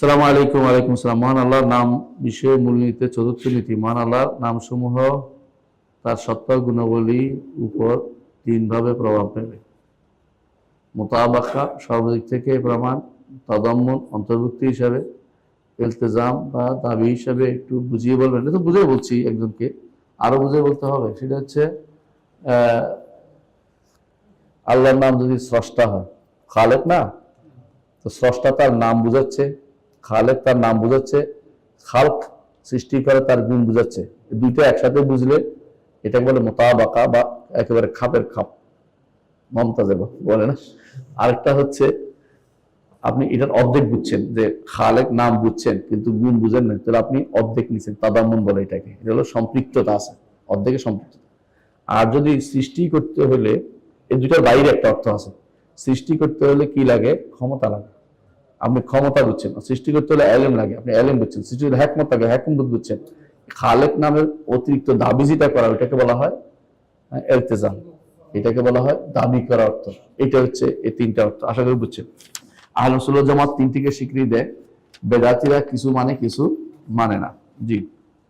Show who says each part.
Speaker 1: সালাম আলাইকুম আলাইকুম সালাম। মহান আল্লাহর নাম বিষয়ে মূলনীতিতে চতুর্থ নীতি। মহান আল্লাহর নামসমূহ তার সত্তা গুণাবলী উপর তিনভাবে প্রভাব ফেলে। মোতাবাক্কা সর্বদিক থেকে প্রমাণ তদম্মন, অন্তর্ভুক্তি হিসাবে, ইলতেজাম বা দাবি হিসাবে একটু বুঝিয়ে বলবেন। এটা তো বুঝে বলছি একজনকে। আরও বুঝে বলতে হবে। সেটা হচ্ছে আল্লাহর নাম যদি স্রষ্টা হয়, খালেক না? তো স্রষ্টা তার নাম বুঝাচ্ছে। খালেক তার নাম বুঝাচ্ছে, খালক সৃষ্টি করে তার গুণ বুঝাচ্ছে। দুইটা একসাথে বুঝলে এটাকে বলে মোতাবাকা বা একেবারে খাপের খাপ। মমতাজে বলে না? আরেকটা হচ্ছে, আপনি এটার অর্ধেক বুঝছেন যে খালেক নাম বুঝছেন কিন্তু গুণ বুঝেন না। তাহলে আপনি অর্ধেক নিছেন, তাদাম্মন বলে এটাকে। এটা হলো সম্পৃক্ততা আছে, অর্ধেকে সম্পৃক্ততা। আর যদি সৃষ্টি করতে হলে, এই দুটার বাইরে একটা অর্থ আছে। সৃষ্টি করতে হলে কি লাগে? ক্ষমতা লাগে। আপনি ক্ষমতা বুঝছেন সৃষ্টি করতে হলে অ্যালেম লাগে। আপনি অ্যালেম বুঝছেন সৃষ্টি হলে হ্যাকমত লাগে হ্যাকমত বুঝছেন। খালেক নামের অতিরিক্ত দাবি যেটা করা ওইটাকে বলা হয় হ্যাঁ, এলতেজাম। এটাকে বলা হয় দাবি করা অর্থ। এটা হচ্ছে এই তিনটা অর্থ আশা করি বুঝছেন। আহলসুল্লাহ জামাত তিনটিকে স্বীকৃতি দেয়। বেদাতিরা কিছু মানে কিছু মানে না। জি।